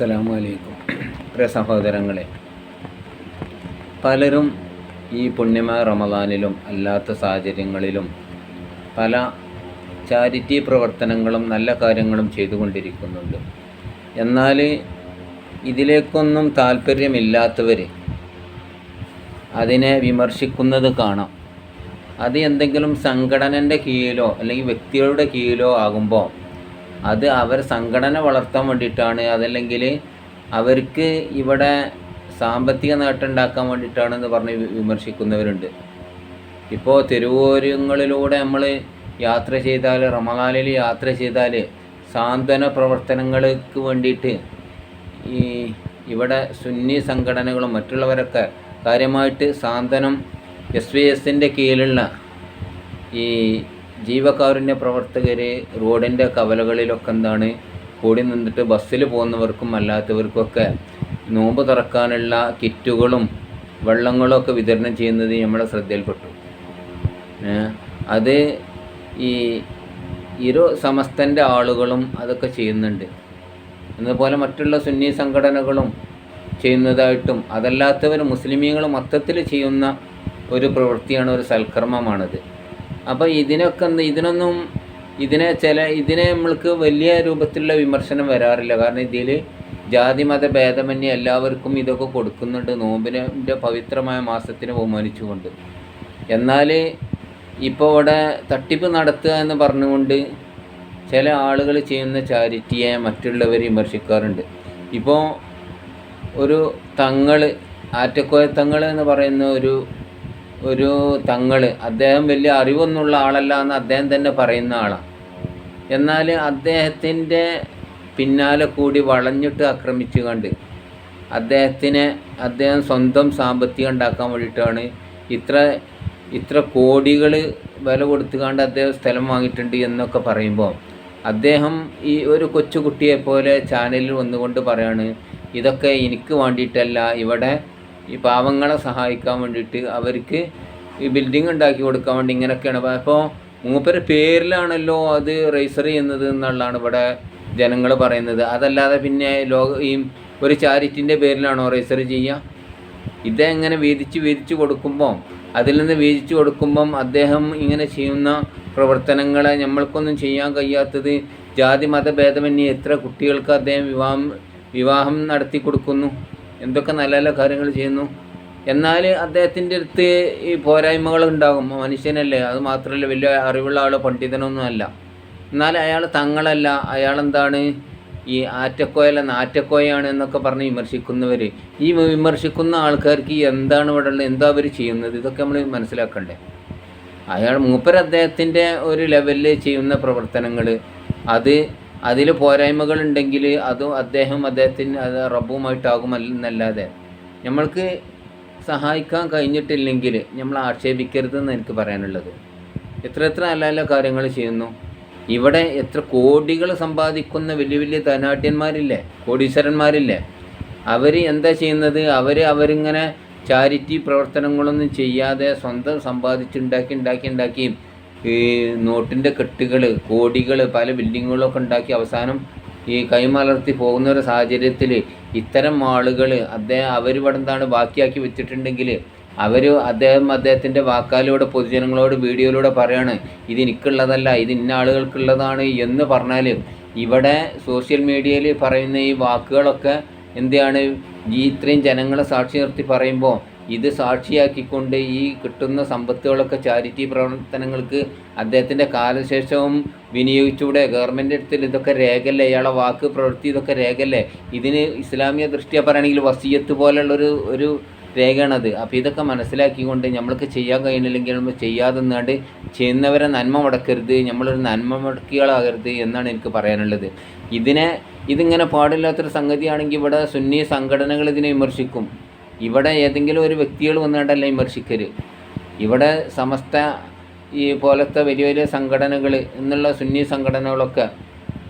അസ്സലാമു അലൈക്കും പ്രിയ സഹോദരങ്ങളെ പലരും ഈ പുണ്യമായ റമദാനിലും അല്ലാത്ത സാഹചര്യങ്ങളിലും പല ചാരിറ്റി പ്രവർത്തനങ്ങളും നല്ല കാര്യങ്ങളും ചെയ്തുകൊണ്ടിരിക്കുന്നുണ്ട്. എന്നാൽ ഇതിലേക്കൊന്നും താല്പര്യമില്ലാത്തവർ അതിനെ വിമർശിക്കുന്നത് കാണാം. അത് എന്തെങ്കിലും സംഘടനന്റെ കീഴിലോ അല്ലെങ്കിൽ വ്യക്തികളുടെ കീഴിലോ ആകുമ്പോൾ അത് അവർ സംഘടന വളർത്താൻ വേണ്ടിയിട്ടാണ്. അതല്ലെങ്കിൽ അവർക്ക് ഇവിടെ സാമ്പത്തിക നേട്ടം ഉണ്ടാക്കാൻ വേണ്ടിയിട്ടാണെന്ന് പറഞ്ഞ് വിമർശിക്കുന്നവരുണ്ട്. ഇപ്പോൾ തെരുവോരങ്ങളിലൂടെ നമ്മൾ യാത്ര ചെയ്താൽ റമദാനിൽ യാത്ര ചെയ്താൽ സാന്ത്വന പ്രവർത്തനങ്ങൾക്ക് വേണ്ടിയിട്ട് ഈ ഇവിടെ സുന്നി സംഘടനകളും മറ്റുള്ളവരൊക്കെ കാര്യമായിട്ട് സാന്ത്വനം എസ് വി എസിന്റെ കീഴിലുള്ള ഈ ജീവകാരുണ്യ പ്രവർത്തകർ റോഡിന്റെ കവലകളിലൊക്കെ എന്താണ് കൂടി നിന്നിട്ട് ബസ്സിൽ പോകുന്നവർക്കും അല്ലാത്തവർക്കൊക്കെ നോമ്പ് തുറക്കാനുള്ള കിറ്റുകളും വെള്ളങ്ങളൊക്കെ വിതരണം ചെയ്യുന്നത് നമ്മളെ ശ്രദ്ധയിൽപ്പെട്ടു. അത് ഈ ഇരു സമസ്തന്റെ ആളുകളും അതൊക്കെ ചെയ്യുന്നുണ്ട്. അതുപോലെ മറ്റുള്ള സുന്നി സംഘടനകളും ചെയ്യുന്നതായിട്ടും അതല്ലാത്തവർ മുസ്ലിമീങ്ങൾ മൊത്തത്തിൽ ചെയ്യുന്ന ഒരു പ്രവൃത്തിയാണ് ഒരു സൽക്കർമ്മമാണത്. അപ്പോൾ ഇതിനൊക്കെ ഇതിനൊന്നും ഇതിനെ ചില ഇതിനെ നമ്മൾക്ക് വലിയ രൂപത്തിലുള്ള വിമർശനം വരാറില്ല. കാരണം ഇതിൽ ജാതി മത ഭേദമന്യേ എല്ലാവർക്കും ഇതൊക്കെ കൊടുക്കുന്നുണ്ട്. നോമ്പിന്റെ പവിത്രമായ മാസത്തിനെ ബഹുമാനിച്ചുകൊണ്ട്. എന്നാൽ ഇപ്പോൾ ഇവിടെ തട്ടിപ്പ് നടത്തുക എന്ന് പറഞ്ഞുകൊണ്ട് ചില ആളുകൾ ചെയ്യുന്ന ചാരിറ്റിയെ മറ്റുള്ളവർ വിമർശിക്കാറുണ്ട്. ഇപ്പോൾ ഒരു തങ്ങൾ ആറ്റക്കോയ തങ്ങൾ എന്ന് പറയുന്ന ഒരു ഒരു തങ്ങൾ അദ്ദേഹം വലിയ അറിവൊന്നുള്ള ആളല്ല എന്ന് അദ്ദേഹം തന്നെ പറയുന്ന ആളാണ് എന്നാൽ അദ്ദേഹത്തിന്റെ പിന്നാലെ കൂടി വളഞ്ഞിട്ട് ആക്രമിച്ചു കണ്ട് അദ്ദേഹത്തിനെ അദ്ദേഹം സ്വന്തം സാമ്പത്തികം ഉണ്ടാക്കാൻ വേണ്ടിയിട്ടാണ് ഇത്ര ഇത്ര കോടികൾ വില കൊടുത്തുകൊണ്ട് അദ്ദേഹം സ്ഥലം വാങ്ങിയിട്ടുണ്ട് എന്നൊക്കെ പറയുമ്പോൾ അദ്ദേഹം ഈ ഒരു കൊച്ചുകുട്ടിയെ പോലെ ചാനലിൽ വന്നുകൊണ്ട് പറയാണ് ഇതൊക്കെ എനിക്ക് വേണ്ടിയിട്ടല്ല ഇവിടെ ഈ പാവങ്ങളെ സഹായിക്കാൻ വേണ്ടിയിട്ട് അവർക്ക് ഈ ബിൽഡിംഗ് ഉണ്ടാക്കി കൊടുക്കാൻ വേണ്ടി ഇങ്ങനെയൊക്കെയാണ് അപ്പോൾ മൂപ്പര് പേരിലാണല്ലോ അത് രജിസ്റ്റർ ചെയ്യുന്നത് എന്നുള്ളതാണ് ഇവിടെ ജനങ്ങൾ പറയുന്നത്. അതല്ലാതെ പിന്നെ ലോക ഈ ഒരു ചാരിറ്റിന്റെ പേരിലാണോ രജിസ്റ്റർ ചെയ്യുക? ഇതെങ്ങനെ വീതിച്ച് വീതിച്ച് കൊടുക്കുമ്പോൾ അതിൽ നിന്ന് വീതിച്ച് കൊടുക്കുമ്പം അദ്ദേഹം ഇങ്ങനെ ചെയ്യുന്ന പ്രവർത്തനങ്ങളെ നമ്മൾക്കൊന്നും ചെയ്യാൻ കഴിയാത്തത് ജാതി മതഭേദമന്യേ എത്ര കുട്ടികൾക്ക് അദ്ദേഹം വിവാഹം വിവാഹം നടത്തി കൊടുക്കുന്നു? എന്തൊക്കെ നല്ല നല്ല കാര്യങ്ങൾ ചെയ്യുന്നു. എന്നാൽ അദ്ദേഹത്തിന്റെ അടുത്ത് ഈ പോരായ്മകൾ ഉണ്ടാകും. മനുഷ്യനല്ലേ അത് മാത്രമല്ല വലിയ അറിവുള്ള ആളോ പണ്ഡിതനൊന്നും അല്ല. എന്നാൽ അയാൾ തങ്ങളല്ല അയാളെന്താണ് ഈ ആറ്റക്കോയല്ല നാറ്റക്കോയാണ് എന്നൊക്കെ പറഞ്ഞ് വിമർശിക്കുന്നവർ ഈ വിമർശിക്കുന്ന ആൾക്കാർക്ക് എന്താണ് ഇവിടെ ഉള്ളത് എന്താ അവർ ചെയ്യുന്നത്? ഇതൊക്കെ നമ്മൾ മനസ്സിലാക്കണ്ടേ. അയാൾ മൂപ്പർ അദ്ദേഹത്തിന്റെ ഒരു ലെവലിൽ ചെയ്യുന്ന പ്രവർത്തനങ്ങൾ അത് അതിൽ പോരായ്മകൾ ഉണ്ടെങ്കിൽ അതും അദ്ദേഹം അദ്ദേഹത്തിന് അത് റബ്ബുമായിട്ടാകും എന്നല്ലാതെ. നമ്മൾക്ക് സഹായിക്കാൻ കഴിഞ്ഞിട്ടില്ലെങ്കിൽ നമ്മൾ ആക്ഷേപിക്കരുതെന്ന് എനിക്ക് പറയാനുള്ളത്. എത്ര എത്ര നല്ല നല്ല കാര്യങ്ങൾ ചെയ്യുന്നു. ഇവിടെ എത്ര കോടികൾ സമ്പാദിക്കുന്ന വലിയ വലിയ ധനാട്യന്മാരില്ലേ കോടീശ്വരന്മാരില്ലേ? അവർ എന്താ ചെയ്യുന്നത്? അവർ അവരിങ്ങനെ ചാരിറ്റി പ്രവർത്തനങ്ങളൊന്നും ചെയ്യാതെ സ്വന്തം സമ്പാദിച്ചുണ്ടാക്കി ഉണ്ടാക്കി ഉണ്ടാക്കി ഈ നോട്ടിന്റെ കെട്ടുകൾ കോടികൾ പല ബിൽഡിങ്ങുകളൊക്കെ ഉണ്ടാക്കി അവസാനം ഈ കൈമലർത്തി പോകുന്ന ഒരു സാഹചര്യത്തിൽ ഇത്തരം ആളുകൾ അദ്ദേഹം അവരിവിടെ എന്താണ് ബാക്കിയാക്കി വെച്ചിട്ടുണ്ടെങ്കിൽ അവർ അദ്ദേഹം അദ്ദേഹത്തിന്റെ വാക്കാലൂടെ പൊതുജനങ്ങളോട് വീഡിയോയിലൂടെ പറയാണ് ഇത് എനിക്കുള്ളതല്ല ഇത് ഇന്ന ആളുകൾക്കുള്ളതാണ് എന്ന് പറഞ്ഞാൽ ഇവിടെ സോഷ്യൽ മീഡിയയിൽ പറയുന്ന ഈ വാക്കുകളൊക്കെ എന്താണ്? ഈ ഇത്രയും ജനങ്ങളെ സാക്ഷി നിർത്തി പറയുമ്പോൾ ഇത് സാക്ഷിയാക്കിക്കൊണ്ട് ഈ കിട്ടുന്ന സമ്പത്തുകളൊക്കെ ചാരിറ്റി പ്രവർത്തനങ്ങൾക്ക് അദ്ദേഹത്തിന്റെ കാലശേഷവും വിനിയോഗിച്ചൂടെ. ഗവൺമെന്റ് അടുത്തിൽ ഇതൊക്കെ രേഖല്ലേ ഇയാളെ വാക്ക് പ്രവൃത്തി ഇതൊക്കെ രേഖല്ലേ ഇതിന് ഇസ്ലാമിക ദൃഷ്ടിയെ പറയുകയാണെങ്കിൽ വസീയത്ത് പോലുള്ളൊരു ഒരു രേഖയാണത്. അപ്പോൾ ഇതൊക്കെ മനസ്സിലാക്കിക്കൊണ്ട് നമ്മൾക്ക് ചെയ്യാൻ കഴിയുന്നില്ലെങ്കിൽ നമ്മൾ ചെയ്യാതെ നിന്നാണ്ട് ചെയ്യുന്നവരെ നന്മ മുടക്കരുത് നമ്മളൊരു നന്മ മുടക്കികളാകരുത് എന്നാണ് എനിക്ക് പറയാനുള്ളത്. ഇതിനെ ഇതിങ്ങനെ പാടില്ലാത്തൊരു സംഗതിയാണെങ്കിൽ ഇവിടെ സുന്നി സംഘടനകൾ ഇതിനെ വിമർശിക്കും. ഇവിടെ ഏതെങ്കിലും ഒരു വ്യക്തികൾ വന്നിട്ടല്ല വിമർശിക്കൽ ഇവിടെ സമസ്ത ഈ പോലത്തെ വലിയ വലിയ സംഘടനകൾ എന്നുള്ള സുന്നി സംഘടനകളൊക്കെ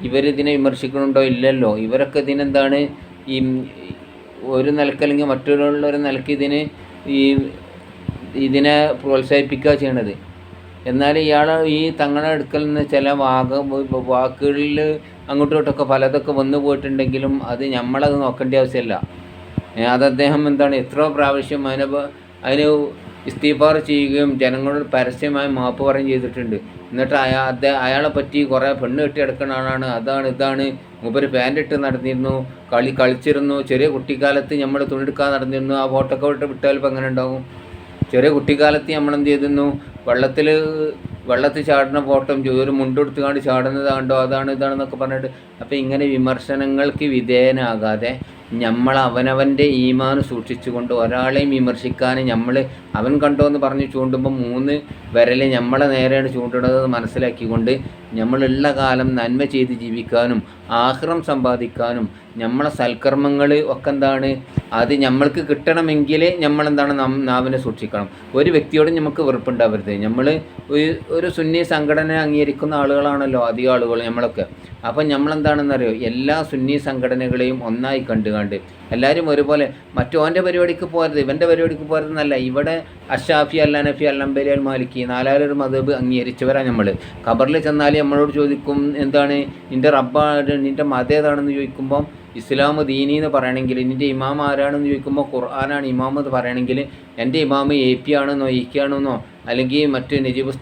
ഇവരിതിനെ വിമർശിക്കുന്നുണ്ടോ ഇല്ലല്ലോ? ഇവരൊക്കെ ഇതിനെന്താണ് ഈ ഒരു നിലക്കല്ലെങ്കിൽ മറ്റൊരു ഒരു നിലയ്ക്ക് ഇതിന് ഈ ഇതിനെ പ്രോത്സാഹിപ്പിക്കുക ചെയ്യണത്. എന്നാൽ ഇയാൾ ഈ തങ്ങളുടെ അടുക്കൽ നിന്ന് ചില വാക വാക്കുകളിൽ അങ്ങോട്ടും ഇങ്ങോട്ടൊക്കെ പലതൊക്കെ വന്നു പോയിട്ടുണ്ടെങ്കിലും അത് നമ്മളത് നോക്കേണ്ട ആവശ്യമില്ല. അത് അദ്ദേഹം എന്താണ് എത്ര പ്രാവശ്യം അതിനെ അതിന് ഇസ്തീഫാർ ചെയ്യുകയും ജനങ്ങളോട് പരസ്യമായി മാപ്പ് പറയുകയും ചെയ്തിട്ടുണ്ട്. എന്നിട്ട് അയാ അയാളെ പറ്റി കുറേ പെണ്ണ് കെട്ടി എടുക്കുന്ന ആളാണ്. അതാണ് ഇതാണ്. മൂപ്പര് പാന്റ് ഇട്ട് നടന്നിരുന്നു. കളി കളിച്ചിരുന്നു. ചെറിയ കുട്ടിക്കാലത്ത് നമ്മൾ തുണിയെടുക്കാൻ നടന്നിരുന്നു. ആ ഫോട്ടോ ഒക്കെ വിട്ട് വിട്ടാൽ എങ്ങനെ ഉണ്ടാകും ചെറിയ കുട്ടിക്കാലത്ത് നമ്മൾ എന്ത് ചെയ്തിരുന്നു? വെള്ളത്തിൽ വെള്ളത്തിൽ ചാടുന്ന ഫോട്ടോ ഒരു മുണ്ടെടുത്ത് കാണ്ട് ചാടുന്നത് കണ്ടോ? അതാണ് ഇതാണെന്നൊക്കെ പറഞ്ഞിട്ട്. അപ്പോൾ ഇങ്ങനെ വിമർശനങ്ങൾക്ക് വിധേയനാകാതെ നമ്മൾ അവനവന്റെ ഈമാൻ സൂക്ഷിച്ചുകൊണ്ട് ഒരാളെയും വിമർശിക്കാൻ നമ്മൾ അവൻ കണ്ടോ എന്ന് പറഞ്ഞ് ചൂണ്ടുമ്പോൾ മൂന്ന് വിരൽ നമ്മളെ നേരെയാണ് ചൂണ്ടുന്നത് മനസ്സിലാക്കിക്കൊണ്ട് നമ്മളുള്ള കാലം നന്മ ചെയ്ത് ജീവിക്കാനും ആഹ്റം സമ്പാദിക്കാനും നമ്മളെ സൽക്കർമ്മങ്ങൾ ഒക്കെ എന്താണ് അത് നമ്മൾക്ക് കിട്ടണമെങ്കിൽ നമ്മളെന്താണ് നാം നാവിനെ സൂക്ഷിക്കണം. ഒരു വ്യക്തിയോട് നമുക്ക് വെറുപ്പുണ്ടാവരുത്. നമ്മൾ ഒരു സുന്നി സംഘടന അംഗീകരിക്കുന്ന ആളുകളാണല്ലോ അധികം ആളുകൾ നമ്മളൊക്കെ അപ്പം നമ്മളെന്താണെന്നറിയോ എല്ലാ സുന്നി സംഘടനകളെയും ഒന്നായി കണ്ടുകണ്ട് എല്ലാവരും ഒരുപോലെ. മറ്റോന്റെ പരിപാടിക്ക് പോരുത് ഇവന്റെ പരിപാടിക്ക് പോരുതെന്നല്ല ഇവിടെ അഷാഫി അല്ല നഫി അല്ല അമ്പലി അൽ മാലിക്കി നാലാലൊരു മതബ് അംഗീകരിച്ചവരാണ് നമ്മൾ ഖബറിൽ ചെന്നാൽ നമ്മളോട് ചോദിക്കും എന്താണ് നിന്റെ റബ്ബാണ് നിന്റെ മതം ഏതാണെന്ന് ചോദിക്കുമ്പം ഇസ്ലാം ദീനി എന്ന് പറയണമെങ്കിൽ നിന്റെ ഇമാം ആരാണെന്ന് ചോദിക്കുമ്പോൾ ഖുർആനാണ് ഇമാം എന്ന് പറയണമെങ്കിൽ എന്റെ ഇമാം എ പി ആണെന്നോ ഇ കെ ആണെന്നോ അല്ലെങ്കിൽ മറ്റ് നജീബ്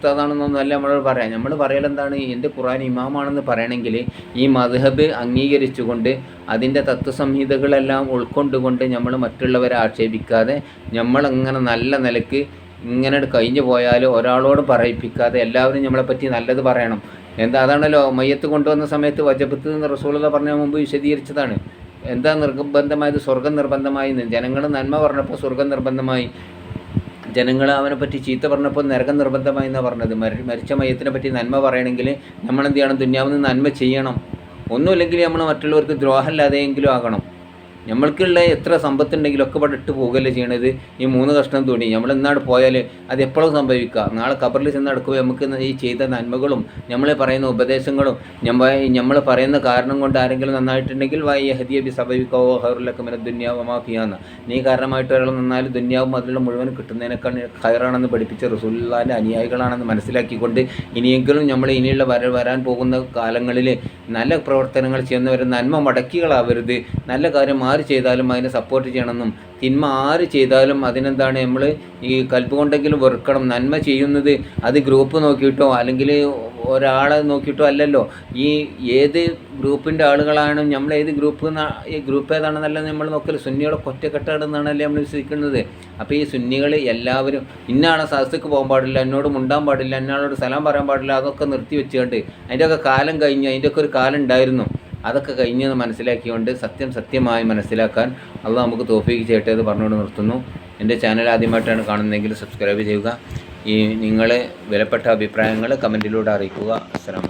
നമ്മൾ പറയാം. നമ്മൾ പറയലെന്താണ്? എന്റെ ഖുറാൻ ഇമാമാണെന്ന് പറയണമെങ്കിൽ ഈ മദ്ഹബ് അംഗീകരിച്ചുകൊണ്ട് അതിന്റെ തത്വസംഹിതകളെല്ലാം ഉൾക്കൊണ്ടുകൊണ്ട് നമ്മൾ മറ്റുള്ളവരെ ആക്ഷേപിക്കാതെ നമ്മളങ്ങനെ നല്ല നിലയ്ക്ക് ഇങ്ങനെ കഴിഞ്ഞു പോയാൽ ഒരാളോട് പറയിപ്പിക്കാതെ എല്ലാവരും നമ്മളെപ്പറ്റി നല്ലത് പറയണം. എന്താ അതാണല്ലോ മയ്യത്ത് കൊണ്ടുവന്ന സമയത്ത് വജപത്ത് എന്ന് റസൂലത പറഞ്ഞ മുമ്പ് വിശദീകരിച്ചതാണ്. എന്താ നിർബന്ധമായത്? സ്വർഗം നിർബന്ധമായി ജനങ്ങൾ നന്മ പറഞ്ഞപ്പോൾ സ്വർഗം നിർബന്ധമായി. ജനങ്ങൾ അവനെ പറ്റി ചീത്ത പറഞ്ഞപ്പോൾ നരകം നിർബന്ധമായി എന്നാണ് പറഞ്ഞത്. മരി മരിച്ച മയത്തിനെ പറ്റി നന്മ പറയണമെങ്കിൽ നമ്മൾ എന്ത് ചെയ്യണം? ദുന്യാവിൽ നന്മ ചെയ്യണം. ഒന്നുമില്ലെങ്കിൽ നമ്മൾ മറ്റുള്ളവർക്ക് ദ്രോഹമില്ലാതെയെങ്കിലും ആകണം. നമ്മൾക്കുള്ള എത്ര സമ്പത്തുണ്ടെങ്കിലും ഒക്കെ ഇവിടെ ഇട്ട് പോകുകയല്ലേ ചെയ്യണത്? ഈ മൂന്ന് കഷ്ണം തുണി. നമ്മൾ എന്നാട് പോയാൽ അത് എപ്പോഴും സംഭവിക്കുക. നാളെ കബറിൽ ചെന്ന് നടക്കുമ്പോൾ നമുക്ക് ഈ ചെയ്ത നന്മകളും നമ്മൾ പറയുന്ന ഉപദേശങ്ങളും നമ്മൾ പറയുന്ന കാരണം കൊണ്ട് ആരെങ്കിലും നന്നായിട്ടുണ്ടെങ്കിൽ വായി ഹദിയ ബി സംഭവിക്കാവോ ഹറുലൊക്കെ മന ദുന്യാവ് നീ കാരണമായിട്ട് ഒരാൾ നന്നായാലും ദുന്യാവും അതിലുള്ള മുഴുവൻ കിട്ടുന്നതിനേക്കാൾ ഹൈറാണെന്ന് പഠിപ്പിച്ച റസൂല്ലാന്റെ അനുയായികളാണെന്ന് മനസ്സിലാക്കിക്കൊണ്ട് ഇനിയെങ്കിലും നമ്മൾ ഇനിയുള്ള വര വരാൻ പോകുന്ന കാലങ്ങളിൽ നല്ല പ്രവർത്തനങ്ങൾ ചെയ്യുന്നവരെ നന്മ മടക്കികളാവരുത്. നല്ല കാര്യം ആര് ചെയ്താലും അതിനെ സപ്പോർട്ട് ചെയ്യണമെന്നും തിന്മ ആര് ചെയ്താലും അതിനെന്താണ് നമ്മൾ ഈ കൽപ്പ് കൊണ്ടെങ്കിലും വെറുക്കണം. നന്മ ചെയ്യുന്നത് അത് ഗ്രൂപ്പ് നോക്കിയിട്ടോ അല്ലെങ്കിൽ ഒരാളെ നോക്കിയിട്ടോ അല്ലല്ലോ. ഈ ഏത് ഗ്രൂപ്പിന്റെ ആളുകളാണ് നമ്മൾ ഏത് ഗ്രൂപ്പ് ഈ ഗ്രൂപ്പ് ഏതാണെന്നല്ല നമ്മൾ നോക്കൽ സുന്നികളെ കൊറ്റക്കെട്ടാണെന്നാണല്ലേ നമ്മൾ വിശ്വസിക്കുന്നത്. അപ്പോൾ ഈ സുന്നികൾ എല്ലാവരും ഇന്നാണ് സദസ്സക്ക് പോകാൻ പാടില്ല എന്നോട് മുണ്ടാൻ പാടില്ല എന്നാളോട് സ്ഥലം പറയാൻ പാടില്ല അതൊക്കെ നിർത്തി വെച്ചുകൊണ്ട് അതിന്റെയൊക്കെ കാലം കഴിഞ്ഞു അതിന്റെയൊക്കെ ഒരു കാലം ഉണ്ടായിരുന്നു. അതൊക്കെ കഴിഞ്ഞെന്ന് മനസ്സിലാക്കിക്കൊണ്ട് സത്യം സത്യമായി മനസ്സിലാക്കാൻ അത് നമുക്ക് തോഫീക്ക് ചെയ്യട്ടെ എന്ന് പറഞ്ഞുകൊണ്ട് നിർത്തുന്നു. എന്റെ ചാനൽ ആദ്യമായിട്ടാണ് കാണുന്നതെങ്കിൽ സബ്സ്ക്രൈബ് ചെയ്യുക. ഈ നിങ്ങളെ വിലപ്പെട്ട അഭിപ്രായങ്ങൾ കമന്റിലൂടെ അറിയിക്കുക. അസ്സലാമു